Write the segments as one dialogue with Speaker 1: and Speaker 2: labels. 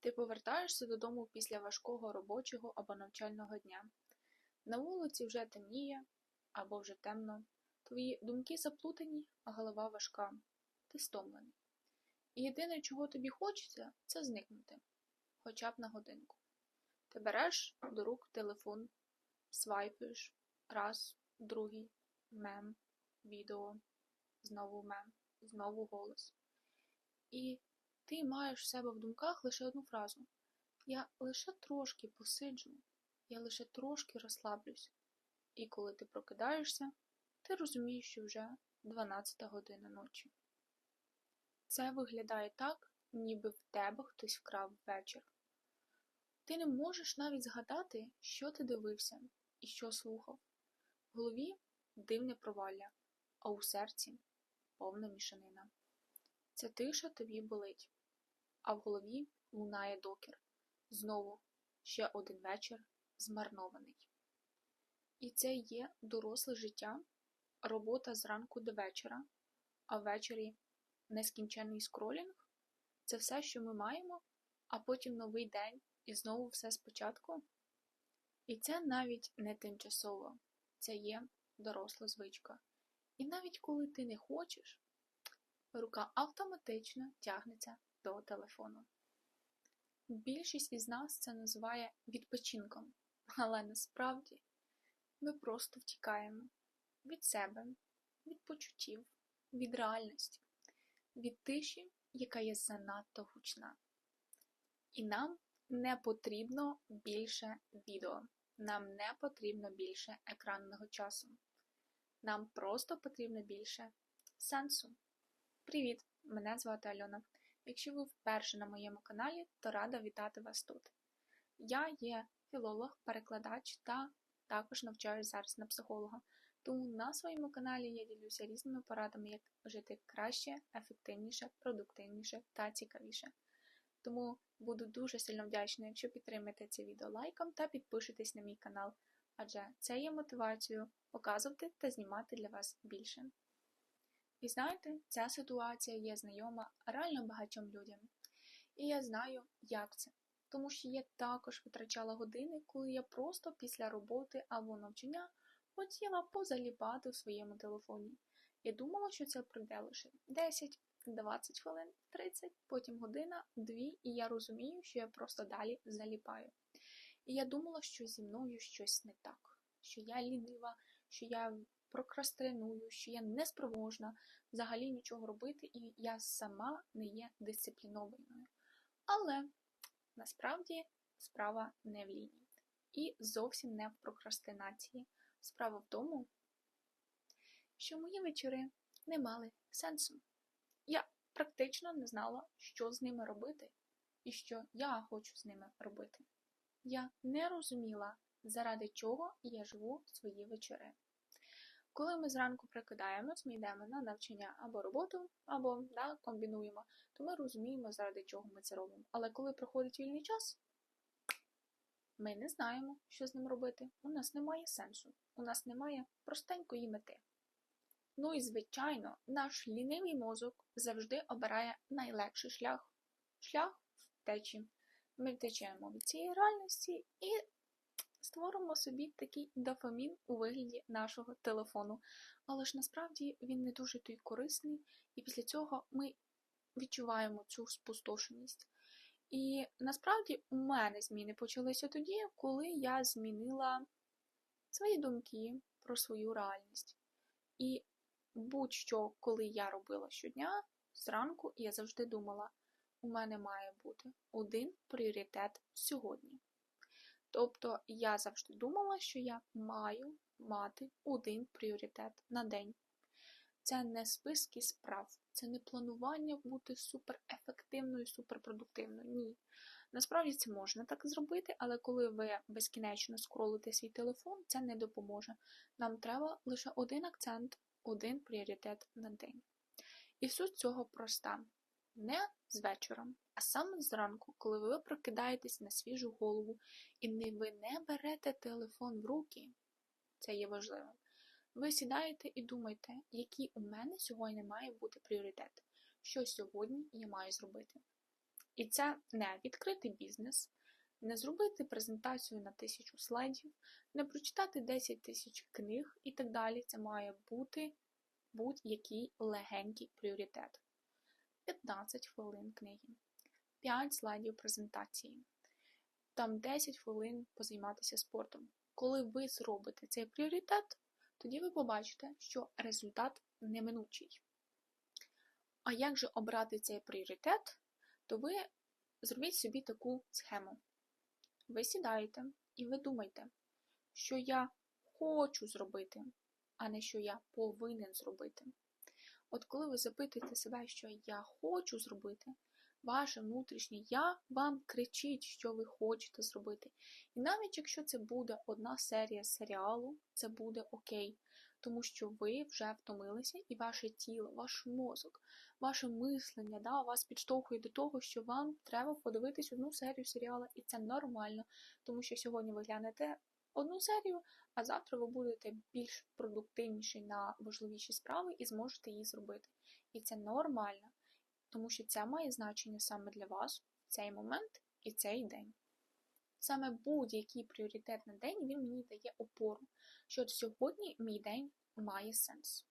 Speaker 1: Ти повертаєшся додому після важкого робочого або навчального дня. На вулиці вже темніє або вже темно. Твої думки заплутані, а голова важка. Ти стомлений. І єдине, чого тобі хочеться, це зникнути, хоча б на годинку. Ти береш до рук телефон, свайпуєш раз, другий, мем, відео, знову мем, знову голос. І ти маєш в себе в думках лише одну фразу: Я лише трошки посиджу, я лише трошки розслаблюсь. І коли ти прокидаєшся, ти розумієш, що вже 12 година ночі. Це виглядає так, ніби в тебе хтось вкрав вечір. Ти не можеш навіть згадати, що ти дивився і що слухав. В голові дивне провалля, а у серці повна мішанина. Ця тиша тобі болить, а в голові лунає докір. Знову ще один вечір змарнований. І це є доросле життя, робота зранку до вечора, а ввечері нескінченний скролінг це все, що ми маємо, а потім новий день і знову все спочатку. І це навіть не тимчасово, це є доросла звичка. І навіть коли ти не хочеш, рука автоматично тягнеться до телефону. Більшість із нас це називає відпочинком, але насправді ми просто втікаємо від себе, від почуттів, від реальності, від тиші, яка є занадто гучна. І нам не потрібно більше відео, нам не потрібно більше екранного часу. Нам просто потрібно більше сенсу. Привіт! Мене звати Альона. Якщо ви вперше на моєму каналі, то рада вітати вас тут. Я є філолог, перекладач та також навчаюся зараз на психолога. Тому на своєму каналі я ділюся різними порадами, як жити краще, ефективніше, продуктивніше та цікавіше. Тому буду дуже сильно вдячна, якщо підтримаєте це відео лайком та підпишетесь на мій канал, адже це є мотивацією показувати та знімати для вас більше. І знаєте, ця ситуація є знайома реально багатьом людям. І я знаю, як це. Тому що я також витрачала години, коли я просто після роботи або навчання хотіла позаліпати в своєму телефоні. Я думала, що це пройде лише 10, 20 хвилин, 30, потім година, дві, і я розумію, що я просто далі заліпаю. І я думала, що зі мною щось не так, що я лінива, що я прокрастиную, що я неспроможна взагалі нічого робити, і я сама не є дисциплінованою. Але насправді справа не в лінії. І зовсім не в прокрастинації. Справа в тому, що мої вечори не мали сенсу. Я практично не знала, що з ними робити, і що я хочу з ними робити. Я не розуміла, заради чого я живу свої вечори. Коли ми зранку прикидаємось, ми йдемо на навчання або роботу, або да, комбінуємо, то ми розуміємо, заради чого ми це робимо. Але коли проходить вільний час, ми не знаємо, що з ним робити. У нас немає сенсу, у нас немає простенької мети. Ну і, звичайно, наш лінивий мозок завжди обирає найлегший шлях шлях втечі. Ми втечемо від цієї реальності і створимо собі такий дофамін у вигляді нашого телефону. Але ж насправді він не дуже той корисний, і після цього ми відчуваємо цю спустошеність. І насправді у мене зміни почалися тоді, коли я змінила свої думки про свою реальність. І будь-що, коли я робила щодня, зранку я завжди думала, у мене має бути один пріоритет сьогодні. Тобто я завжди думала, що я маю мати один пріоритет на день. Це не списки справ, це не планування бути суперефективною, суперпродуктивною. Ні. Насправді це можна так зробити, але коли ви безкінечно скролите свій телефон, це не допоможе. Нам треба лише один акцент, один пріоритет на день. І суть цього проста. Не з вечора, а саме зранку, коли ви прокидаєтесь на свіжу голову і не ви не берете телефон в руки, це є важливим. Ви сідаєте і думаєте, який у мене сьогодні має бути пріоритет, що сьогодні я маю зробити. І це не відкрити бізнес, не зробити презентацію на тисячу слайдів, не прочитати 10 тисяч книг і так далі. Це має бути будь-який легенький пріоритет. 15 хвилин книги, 5 слайдів презентації, там 10 хвилин позайматися спортом. Коли ви зробите цей пріоритет, тоді ви побачите, що результат неминучий. А як же обрати цей пріоритет, то ви зробіть собі таку схему. Ви сідаєте і ви думаєте, що я хочу зробити, а не що я повинен зробити. От коли ви запитуєте себе, що я хочу зробити, ваше внутрішнє я вам кричить, що ви хочете зробити. І навіть якщо це буде одна серія серіалу, це буде окей, тому що ви вже втомилися, і ваше тіло, ваш мозок, ваше мислення да, вас підштовхує до того, що вам треба подивитись одну серію серіалу, і це нормально, тому що сьогодні ви глянете одну серію, а завтра ви будете більш продуктивніші на важливіші справи і зможете її зробити. І це нормально, тому що це має значення саме для вас в цей момент і цей день. Саме будь-який пріоритет на день він мені дає опору, що сьогодні мій день має сенс.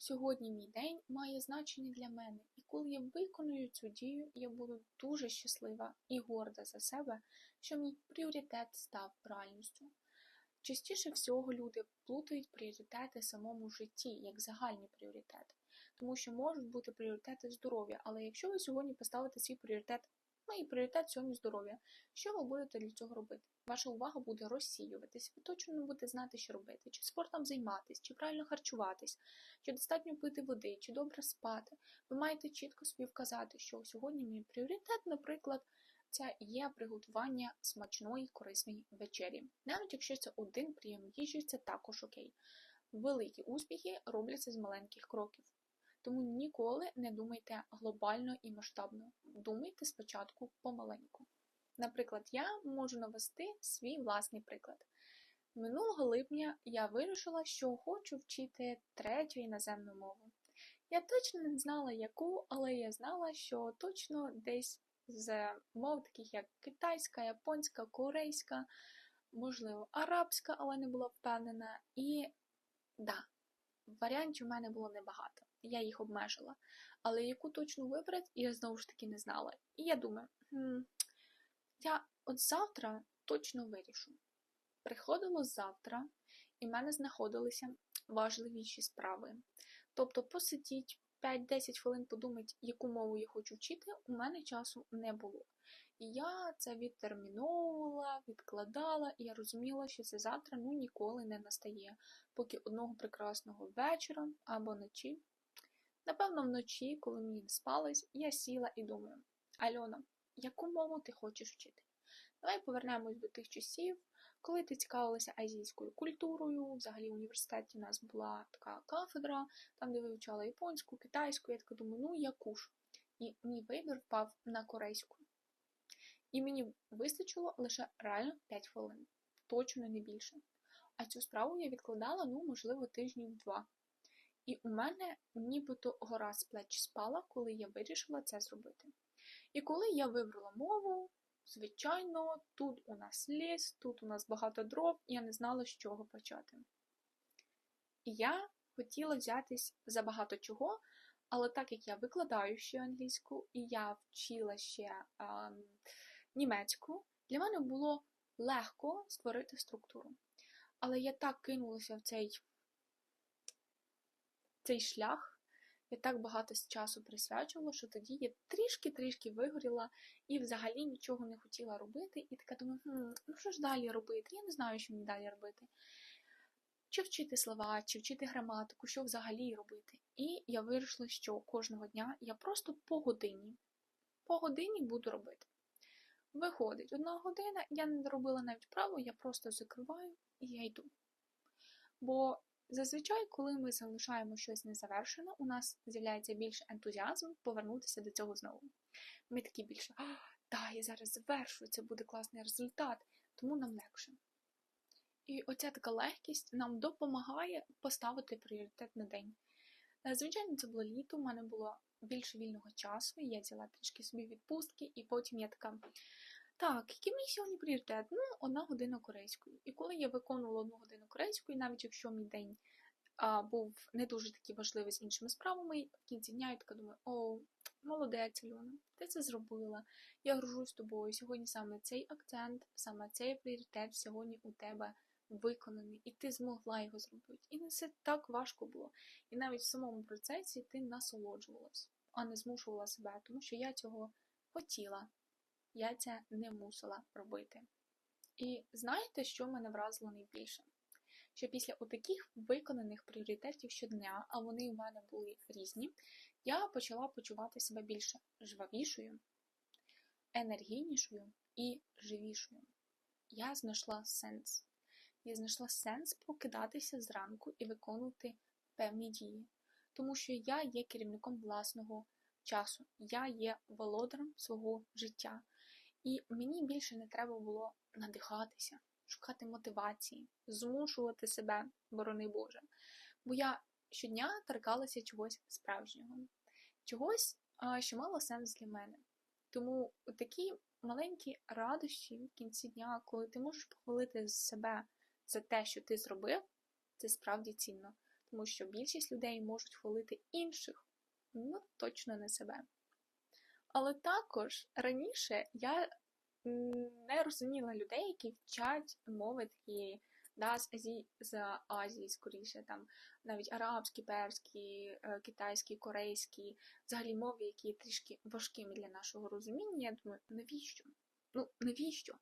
Speaker 1: Сьогодні мій день має значення для мене, і коли я виконую цю дію, я буду дуже щаслива і горда за себе, що мій пріоритет став реальністю. Частіше всього люди плутають пріоритети самому житті як загальні пріоритети, тому що можуть бути пріоритети здоров'я, але якщо ви сьогодні поставите свій пріоритет, ну і пріоритет сьогодні здоров'я, що ви будете для цього робити? Ваша увага буде розсіюватись, ви точно не будете знати, що робити, чи спортом займатися, чи правильно харчуватись, чи достатньо пити води, чи добре спати. Ви маєте чітко собі вказати, що сьогодні мій пріоритет, наприклад це є приготування смачної корисної вечері. Навіть якщо це один прийом їжі, це також окей. Великі успіхи робляться з маленьких кроків. Тому ніколи не думайте глобально і масштабно. Думайте спочатку помаленьку. Наприклад, я можу навести свій власний приклад. Минулого липня я вирішила, що хочу вчити третю іноземну мову. Я точно не знала яку, але я знала, що точно десь з мов, таких як китайська, японська, корейська, можливо, арабська, але не була впевнена. І да, варіантів у мене було небагато. Я їх обмежила. Але яку точно вибрати, я знову ж таки не знала. І я думаю, хм, я от завтра точно вирішу. Приходило завтра, і в мене знаходилися важливіші справи. Тобто посидіть, 5-10 хвилин подумати, яку мову я хочу вчити, у мене часу не було. І я це відтерміновувала, відкладала, і я розуміла, що це завтра ну ніколи не настає, поки одного прекрасного вечора або ночі. Напевно, вночі, коли мені не спалось, я сіла і думаю: Альона, яку мову ти хочеш вчити? Давай повернемось до тих часів, коли ти цікавилася азійською культурою, взагалі в університеті у нас була така кафедра, там де вивчала японську, китайську, я така думаю, ну яку ж? І мій вибір впав на корейську. І мені вистачило лише реально 5 хвилин, точно не більше. А цю справу я відкладала, ну, можливо, тижнів два. І у мене нібито гора з плеч спала, коли я вирішила це зробити. І коли я вибрала мову, Звичайно, тут у нас ліс, тут у нас багато дров, і я не знала, з чого почати. І я хотіла взятись за багато чого, але так як я викладаю ще англійську, і я вчила ще а, німецьку, для мене було легко створити структуру. Але я так кинулася в цей, цей шлях. Я так багато часу присвячувала, що тоді я трішки-трішки вигоріла і взагалі нічого не хотіла робити. І така думаю, хм, ну що ж далі робити? Я не знаю, що мені далі робити. Чи вчити слова, чи вчити граматику, що взагалі робити. І я вирішила, що кожного дня я просто по годині, по годині буду робити. Виходить, одна година, я не робила навіть право, я просто закриваю і я йду. Бо Зазвичай, коли ми залишаємо щось незавершено, у нас з'являється більше ентузіазм повернутися до цього знову. Ми такі більше, а, да, я зараз завершу, це буде класний результат, тому нам легше. І оця така легкість нам допомагає поставити пріоритет на день. Е, Звичайно, це було літо, у мене було більше вільного часу, я взяла трішки собі відпустки, і потім я така. Так, який мій сьогодні пріоритет? Ну, одна година корейської. І коли я виконувала одну годину корейської, навіть якщо мій день а, був не дуже такий важливий з іншими справами, в кінці дня я така думаю, о, молодець, Альона, ти це зробила. Я горжусь тобою. Сьогодні саме цей акцент, саме цей пріоритет сьогодні у тебе виконаний, і ти змогла його зробити. І не все так важко було. І навіть в самому процесі ти насолоджувалась, а не змушувала себе, тому що я цього хотіла. Я це не мусила робити. І знаєте, що мене вразило найбільше? Що після отаких виконаних пріоритетів щодня, а вони у мене були різні, я почала почувати себе більше жвавішою, енергійнішою і живішою. Я знайшла сенс. Я знайшла сенс прокидатися зранку і виконувати певні дії, тому що я є керівником власного часу, я є володарем свого життя. І мені більше не треба було надихатися, шукати мотивації, змушувати себе, борони Боже. Бо я щодня торкалася чогось справжнього, чогось, що мало сенс для мене. Тому такі маленькі радощі в кінці дня, коли ти можеш похвалити себе за те, що ти зробив, це справді цінно, тому що більшість людей можуть хвалити інших, ну точно не себе. Але також раніше я не розуміла людей, які вчать мови такі да, з Азії, з Азії, скоріше, там навіть арабські, перські, китайські, корейські, взагалі мови, які трішки важкими для нашого розуміння. Я думаю, навіщо? Ну, навіщо?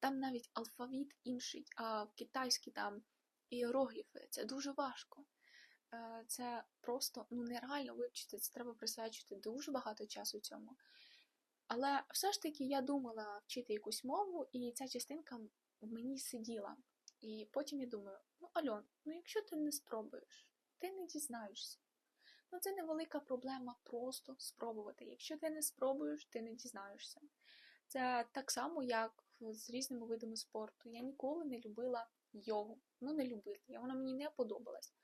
Speaker 1: Там навіть алфавіт інший, а в китайській там іерогліфи. Це дуже важко. Це просто ну, нереально вивчити, це треба присвячити дуже багато часу цьому. Але все ж таки я думала вчити якусь мову, і ця частинка мені сиділа. І потім я думаю: ну, Альон, ну якщо ти не спробуєш, ти не дізнаєшся. Ну, це невелика проблема просто спробувати. Якщо ти не спробуєш, ти не дізнаєшся. Це так само, як з різними видами спорту. Я ніколи не любила йогу. Ну, не любила. Вона мені не подобалась.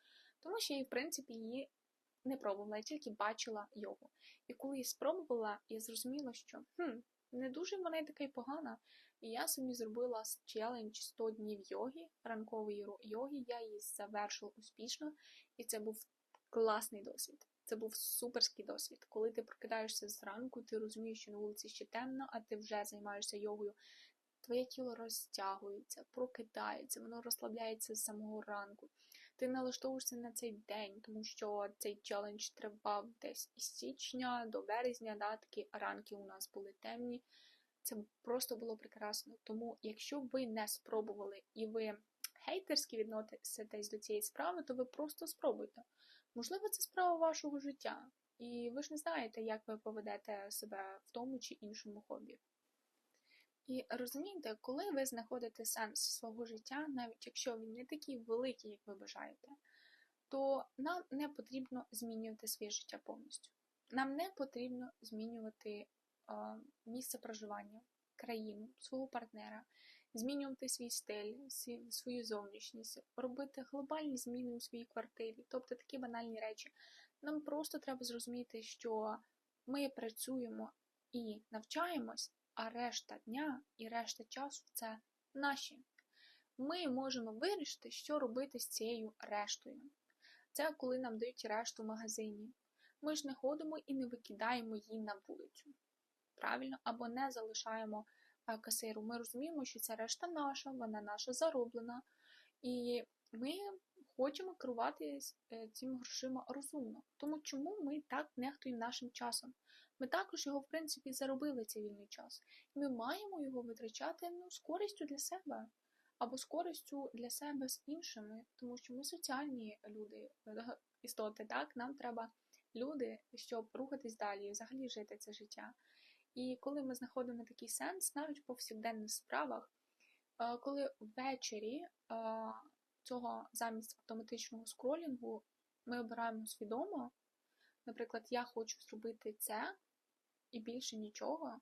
Speaker 1: Тому що я, в принципі, її не пробувала, я тільки бачила йогу. І коли я спробувала, я зрозуміла, що хм, не дуже вона така й погана. І я собі зробила челендж 100 днів йоги, ранкової йоги. Я її завершила успішно, і це був класний досвід. Це був суперський досвід. Коли ти прокидаєшся зранку, ти розумієш, що на вулиці ще темно, а ти вже займаєшся йогою. Твоє тіло розтягується, прокидається, воно розслабляється з самого ранку. Ти налаштовуєшся на цей день, тому що цей челендж тривав десь із січня до березня, да, такі ранки у нас були темні. Це просто було прекрасно. Тому, якщо ви не спробували і ви хейтерськи відноситесь до цієї справи, то ви просто спробуйте. Можливо, це справа вашого життя, і ви ж не знаєте, як ви поведете себе в тому чи іншому хобі. І розумієте, коли ви знаходите сенс свого життя, навіть якщо він не такий великий, як ви бажаєте, то нам не потрібно змінювати своє життя повністю. Нам не потрібно змінювати місце проживання, країну, свого партнера, змінювати свій стиль, свою зовнішність, робити глобальні зміни у своїй квартирі, тобто такі банальні речі. Нам просто треба зрозуміти, що ми працюємо і навчаємось а решта дня і решта часу це наші. Ми можемо вирішити, що робити з цією рештою. Це коли нам дають решту в магазині. Ми ж не ходимо і не викидаємо її на вулицю. Правильно, або не залишаємо касиру. Ми розуміємо, що ця решта наша, вона наша зароблена. І ми хочемо керувати е, цими грошима розумно. Тому чому ми так нехтуємо нашим часом? Ми також його, в принципі, заробили цей вільний час. І ми маємо його витрачати ну, з користю для себе або з користю для себе з іншими, тому що ми соціальні люди, е, істоти, так, нам треба люди, щоб рухатись далі, взагалі жити це життя. І коли ми знаходимо такий сенс, навіть в повсякденних справах, е, коли ввечері е, цього замість автоматичного скролінгу ми обираємо свідомо, наприклад, я хочу зробити це, і більше нічого,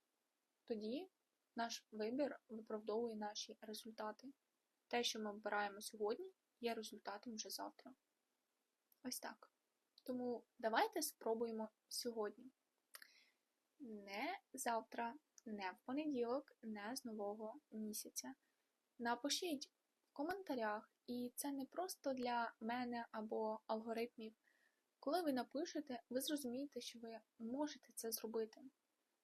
Speaker 1: тоді наш вибір виправдовує наші результати. Те, що ми обираємо сьогодні, є результатом вже завтра. Ось так. Тому давайте спробуємо сьогодні. Не завтра, не в понеділок, не з нового місяця. Напишіть в коментарях, і це не просто для мене або алгоритмів. Коли ви напишете, ви зрозумієте, що ви можете це зробити,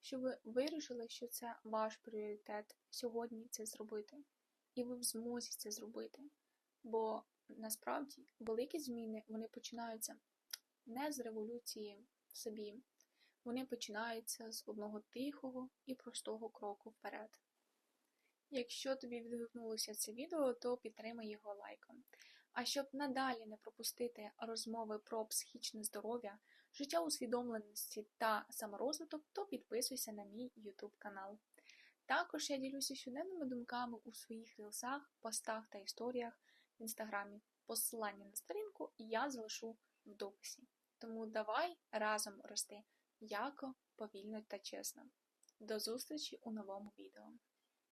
Speaker 1: що ви вирішили, що це ваш пріоритет сьогодні це зробити, і ви в змозі це зробити. Бо насправді великі зміни вони починаються не з революції в собі, вони починаються з одного тихого і простого кроку вперед. Якщо тобі відгукнулося це відео, то підтримай його лайком. А щоб надалі не пропустити розмови про психічне здоров'я, життя усвідомленості та саморозвиток, то підписуйся на мій YouTube канал. Також я ділюся щоденними думками у своїх рілсах, постах та історіях в інстаграмі. Посилання на сторінку я залишу в дописі. Тому давай разом рости яко, повільно та чесно. До зустрічі у новому відео.